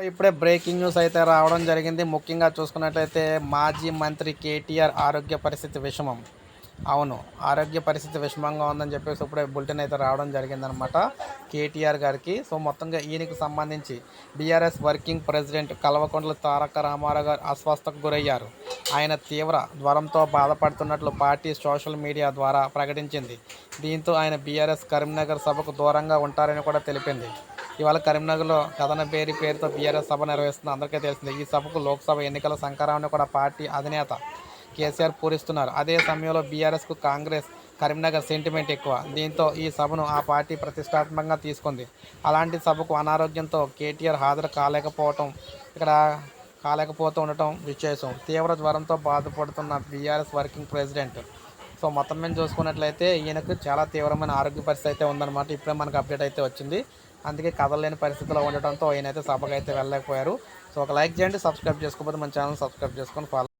ఇప్పుడే breaking news అయితే రావడం జరిగింది. ముఖ్యంగా చూసుకున్నట్లయితే మాజీ మంత్రి కేటీఆర్ ఆరోగ్య పరిస్థితి విషమం. అవును ఆరోగ్య పరిస్థితి విషమంగా ఉందని చెప్పేసి ఇప్పుడే బులెటిన్ అయితే రావడం జరిగిందనమాట కేటీఆర్ గారికి. సో మొత్తంగా ఈయనకి సంబంధించి BRS working president Kalvakuntla Taraka Rama Rao garu అస్వస్థకు గురయ్యారు. ఆయన తీవ్ర జ్వరంతో బాధపడుతున్నట్లు పార్టీ సోషల్ మీడియా ద్వారా ప్రకటించింది. దీంతో ఆయన బీఆర్ఎస్ కరీంనగర్ సభకు దూరంగా ఉంటారని కూడా తెలిపింది. ఇవాళ కరీంనగర్లో కథన పేరు పేరుతో బీఆర్ఎస్ సభ నిర్వహిస్తుంది. అందరికీ తెలిసింది ఈ సభకు లోక్సభ ఎన్నికల సంకరాన్ని కూడా పార్టీ అధినేత కేసీఆర్ పూరిస్తున్నారు. అదే సమయంలో బీఆర్ఎస్కు కాంగ్రెస్ కరీంనగర్ సెంటిమెంట్ ఎక్కువ. దీంతో ఈ సభను ఆ పార్టీ ప్రతిష్టాత్మకంగా తీసుకుంది. అలాంటి సభకు అనారోగ్యంతో కేటీఆర్ హాజరు కాలేకపోవటం ఇక్కడ కాలేకపోతూ ఉండటం విశేషం. తీవ్ర జ్వరంతో బాధపడుతున్న బీఆర్ఎస్ వర్కింగ్ ప్రెసిడెంట్ సో మొత్తం మీద చూసుకున్నట్లయితే ఈయనకు చాలా తీవ్రమైన ఆరోగ్య పరిస్థితి అయితే ఉందన్నమాట. ఇప్పుడే మనకు అప్డేట్ అయితే వచ్చింది. అందుకే కదలలేని పరిస్థితిలో ఉండటంతో ఈయనైతే సభకు అయితే వెళ్ళలేకపోయారు. సో ఒక లైక్ చేయండి సబ్స్క్రైబ్ చేసుకోకపోతే మన ఛానల్ సబ్స్క్రైబ్ చేసుకొని ఫాలో